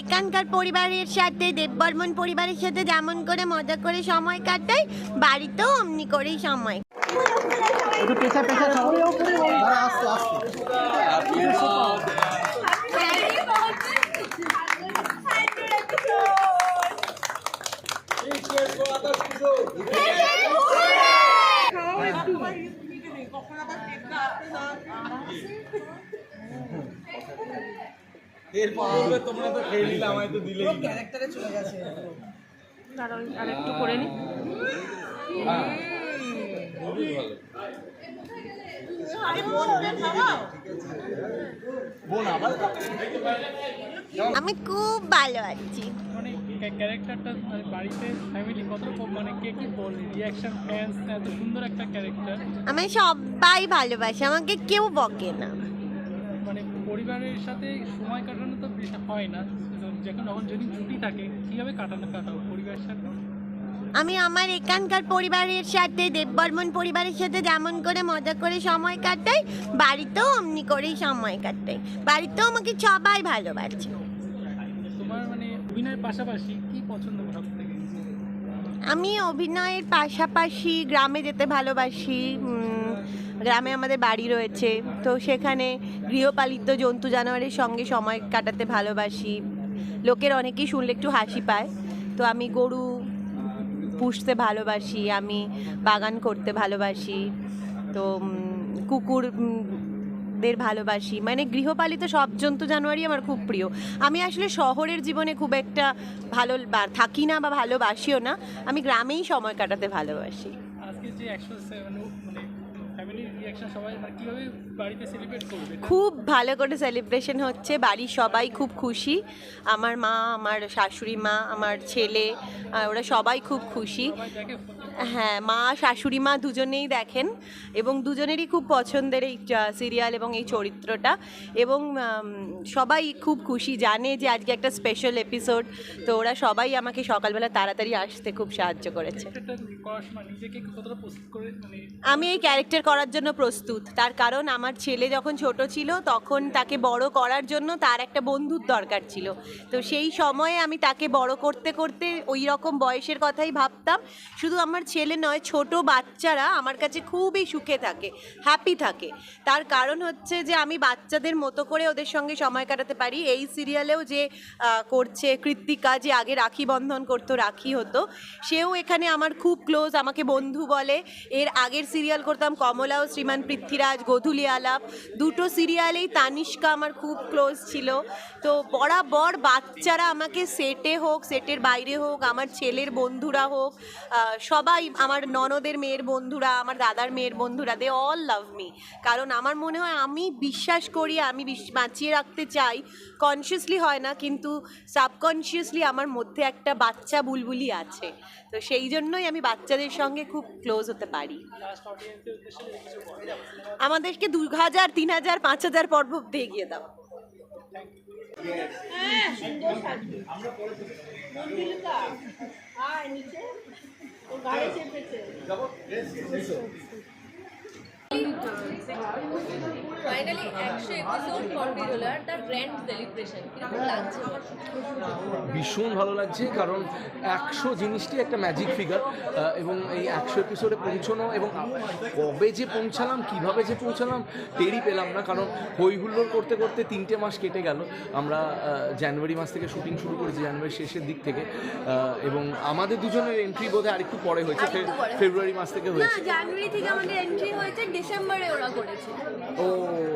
এখানকার পরিবারের সাথে দেববর্মন পরিবারের সাথে যেমন করে মজা করে সময় কাটাই বাড়িতেও অমনি করেই সময়। একটু পেশা আস্তে আস্তে দাঁড়াও আর একটু করে নি। আমি খুব ভালো আছি। মানে ক্যারেক্টারটা বাড়িতে ফ্যামিলি কত মানে কে কি বলে? রিয়াকশন ফ্যান্স এত সুন্দর একটা ক্যারেক্টার আমি সবাই ভালোবাসে আমাকে কেউ বকে না। মানে পরিবারের সাথে সময় কাটানো তো হয় না। যখন যখন যদি ছুটি থাকে কীভাবে কাটানো কাটাও পরিবারের সাথে? আমি আমার এখানকার পরিবারের সাথে দেববর্মন পরিবারের সাথে যেমন করে মজা করে সময় কাটাই বাড়িতেও অমনি করেই সময় কাটাই। বাড়িতেও আমাকে সবাই ভালোবাসে। তোমার মানে অভিনয়ের পাশাপাশি কি পছন্দ সব থেকে আমি অভিনয়ের পাশাপাশি গ্রামে যেতে ভালোবাসি গ্রামে আমাদের বাড়ি রয়েছে। তো সেখানে গৃহপালিত জন্তু জানোয়ারের সঙ্গে সময় কাটাতে ভালোবাসি। লোকের অনেকেই শুনলে একটু হাসি পায়। তো আমি গরু পুষতে ভালোবাসি আমি বাগান করতে ভালোবাসি তো উম, কুকুর দের ভালোবাসি। মানে গৃহপালিত সব জন্তু জানোয়ারই আমার খুব প্রিয়। আমি আসলে শহরের জীবনে খুব একটা ভালো থাকি না বা ভালোবাসিও না। আমি গ্রামেই সময় কাটাতে ভালোবাসি। আজকে যে একশো মানে ফ্যামিলির রিয়াকশন সবাই মানে কীভাবে বাড়িতে সেলিব্রেট করবে? খুব ভালো করে সেলিব্রেশন হচ্ছে বাড়ির সবাই খুব খুশি। আমার মা আমার শাশুড়ি মা আমার ছেলে ওরা সবাই খুব খুশি। হ্যাঁ মা, শাশুড়ি মা দুজনেই দেখেন এবং দুজনেরই খুব পছন্দের এই সিরিয়াল এবং এই চরিত্রটা এবং সবাই খুব খুশি, জানে যে আজকে একটা স্পেশাল এপিসোড তো ওরা সবাই আমাকে সকালবেলা তাড়াতাড়ি আসতে খুব সাহায্য করেছে। আমি এই ক্যারেক্টার করার জন্য প্রস্তুত। তার কারণ আমার ছেলে যখন ছোট ছিল, তখন তাকে বড় করার জন্য তার একটা বন্ধুর দরকার ছিল। তো সেই সময়ে আমি তাকে বড় করতে করতে ওই রকম বয়সের কথাই ভাবতাম। শুধু আমার ছেলে নয় ছোট বাচ্চারা আমার কাছে খুবই সুখে থাকে হ্যাপি থাকে। তার কারণ হচ্ছে যে আমি বাচ্চাদের মতো করে ওদের সঙ্গে সময় কাটাতে পারি। এই সিরিয়ালেও যে করছে কৃত্তিকা যে আগে রাখি বন্ধন করতো রাখি হতো সেও এখানে আমার খুব ক্লোজ আমাকে বন্ধু বলে। এর আগের সিরিয়াল করতাম কমলা ও শ্রীমান পৃথ্বীরাজ গধুলি আলাপ। দুটো সিরিয়ালেই তানিষ্কা আমার খুব ক্লোজ ছিল। তো বরাবর বাচ্চারা আমাকে সেটে হোক সেটের বাইরে হোক আমার ছেলের বন্ধুরা হোক আহ, সবাই আমার ননদের মেয়ের বন্ধুরা, আমার দাদার মেয়ের বন্ধুরা দে অল লাভ মি কারণ আমার মনে হয় আমি বিশ্বাস করি, আমি বাঁচিয়ে রাখতে চাই। কনসিয়াসলি হয় না, কিন্তু সাবকনসিয়াসলি আমার মধ্যে একটা বাচ্চা বুলবুলি আছে। তো সেই জন্যই আমি বাচ্চাদের সঙ্গে খুব ক্লোজ হতে পারি। আমাদেরকে দু হাজার, তিন হাজার, পাঁচ হাজার পর্ব অব্দি এগিয়ে দাও। ও গাড়ি চেপেছে। ফাইনালি একশো এপিসোড তার গ্র্যান্ড সেলিব্রেশন কীরকম লাগছে? ভীষণ ভালো লাগছে কারণ একশো জিনিসটি একটা ম্যাজিক ফিগার এবং এই একশো এপিসোডে পৌঁছানো এবং কবে যে পৌঁছালাম কীভাবে যে পৌঁছালাম টেরই পেলাম না কারণ হই হুল্লোড় করতে করতে তিনটে মাস কেটে গেল। আমরা জানুয়ারি মাস থেকে শুটিং শুরু করেছি জানুয়ারি শেষের দিক থেকে এবং আমাদের দুজনের এন্ট্রি বোধহয় আরেকটু পরে হয়েছে ফেব্রুয়ারি মাস থেকে হয়েছে। জানুয়ারি থেকে আমাদের এন্ট্রি হয়েছে ডিসেম্বরে ওরা করেছে। ও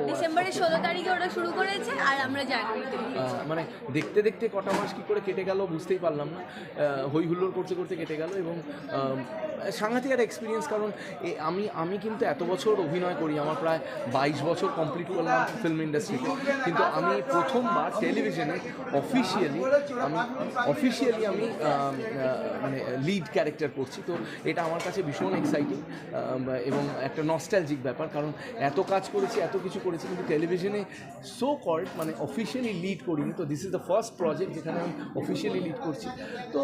ডিসেম্বরের ষোলো তারিখে ওরা শুরু করেছে আর আমরা জানুয়ারিতে আহ, মানে দেখতে দেখতে কটা মাস কি করে কেটে গেল বুঝতেই পারলাম না। আহ, হই হুল্লোড় করতে করতে কেটে গেল এবং আম, সাংঘাতিক একটা এক্সপিরিয়েন্স কারণ এ আমি আমি কিন্তু এত বছর অভিনয় করি আমার প্রায় বাইশ বছর কমপ্লিট করলাম ফিল্ম ইন্ডাস্ট্রিতে কিন্তু আমি প্রথমবার টেলিভিশনে অফিসিয়ালি আমি অফিসিয়ালি আমি আম, আহ, মানে লিড ক্যারেক্টার করছি। তো এটা আমার কাছে ভীষণ এক্সাইটিং এবং একটা নস্টালজিক ব্যাপার কারণ এত কাজ করেছি, এত কিছু করেছি, কিন্তু টেলিভিশনে সো কল্ড মানে অফিসিয়ালি লিড করিনি। তো this is the first project যেখানে আমি অফিসিয়ালি লিড করছি। তো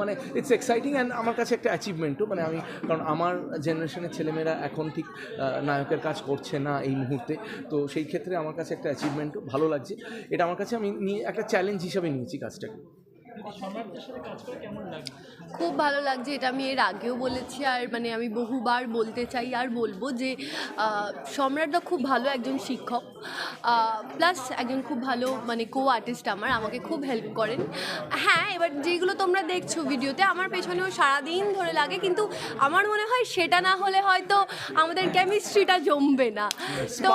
মানে ইটস এক্সাইটিং অ্যান্ড আমার কাছে একটা অ্যাচিভমেন্টও মানে আমি, কারণ আমার জেনারেশনের ছেলেমেয়েরা এখন ঠিক নায়কের কাজ করছে না এই মুহূর্তে। তো সেই ক্ষেত্রে আমার কাছে একটা অ্যাচিভমেন্টও ভালো লাগছে। এটা আমার কাছে আমি নিয়ে একটা চ্যালেঞ্জ হিসাবে নিয়েছি কাজটাকে। সম্রাটদের সাথে কাজ করে কেমন লাগে খুব ভালো লাগছে এটা আমি এর আগেও বলেছি আর মানে আমি বহুবার বলতে চাই আর বলব যে সম্রাটদা খুব ভালো একজন শিক্ষক। প্লাস একজন খুব ভালো মানে কো আর্টিস্ট আমার আমাকে খুব হেল্প করেন। হ্যাঁ এবার যেগুলো তোমরা দেখছ ভিডিওতে আমার পেছনেও সারাদিন ধরে লাগে কিন্তু আমার মনে হয় সেটা না হলে হয়তো আমাদের কেমিস্ট্রিটা জমবে না। তো.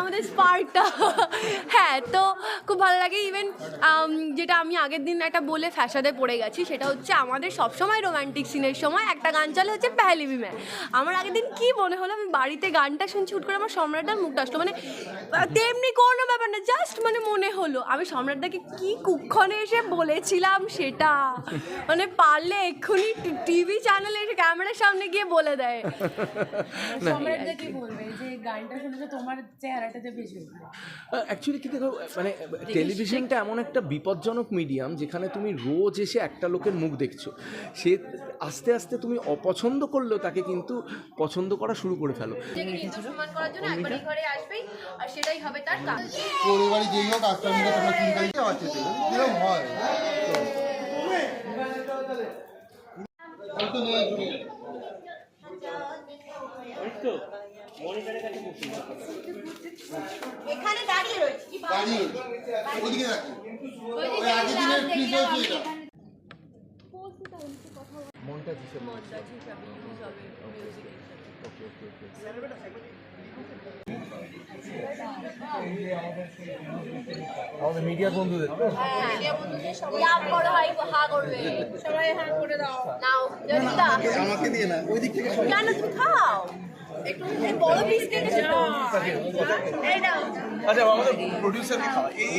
আমাদের স্পার্কটা হ্যাঁ তো খুব ভালো লাগে। ইভেন যেটা আমি আগের দিন একটা বলে ফ্যাসাদে পড়ে গেছি সেটা হচ্ছে আমাদের সবসময় রোমান্টিক সিনের সময় একটা গান চলে হচ্ছে পেহলি বিমে আমার আগের দিন কি মনে হলো আমি বাড়িতে গানটা শুনছি হুট করে আমার সম্রাটদার মুখটা আসলো মানে তেমনি কোনো ব্যাপার না জাস্ট মানে মনে হলো আমি সম্রাটদাকে কি কুক্ষণে এসে বলেছিলাম সেটা মানে পারলে এক্ষুনি টিভি চ্যানেলে এসে ক্যামেরার সামনে গিয়ে বলে দেয়। সম্রাটদা কি। বলবে? গানটা শুনেছে তোমার চেহারাটা যে বেশি অ্যাকচুয়ালি কি দেখো মানে টেলিভিশনটা এমন একটা বিপজ্জনক মিডিয়াম যেখানে তুমি রোজ এসে একটা লোকের মুখ দেখছ। সে আস্তে আস্তে তুমি অপছন্দ করলেও তাকে কিন্তু পছন্দ করা শুরু করে ফেলো। নিজেকে নিজে সম্মান করার জন্য একবার এই ঘরে আসবেই আর সেটাই হবে তার কাজ। পরিবারে যেই হোক আস্তে তোমরা চিন্তাই হয় হয়তো নেই এখানে দাঁড়িয়ে রয়েছে। কি দাঁড়িয়ে ওদিকে রাখি ওই আগের দিনের ফ্রিজ হচ্ছে এটা মনটা কিসের মন্তাজ হিসাবে ইউজ হবে মিউজিকের সাথে আমাদের মিডিয়া বন্ধুদের। তো ইয়াপ করো হাই হা করবে। সবাই হা করে দাও। নাও জয়িতা আমাকে দিয়ে না ওই দিক থেকে কেন তুমি খাও। আচ্ছা আমাদের প্রোডিউসারকে খাওয়া এই।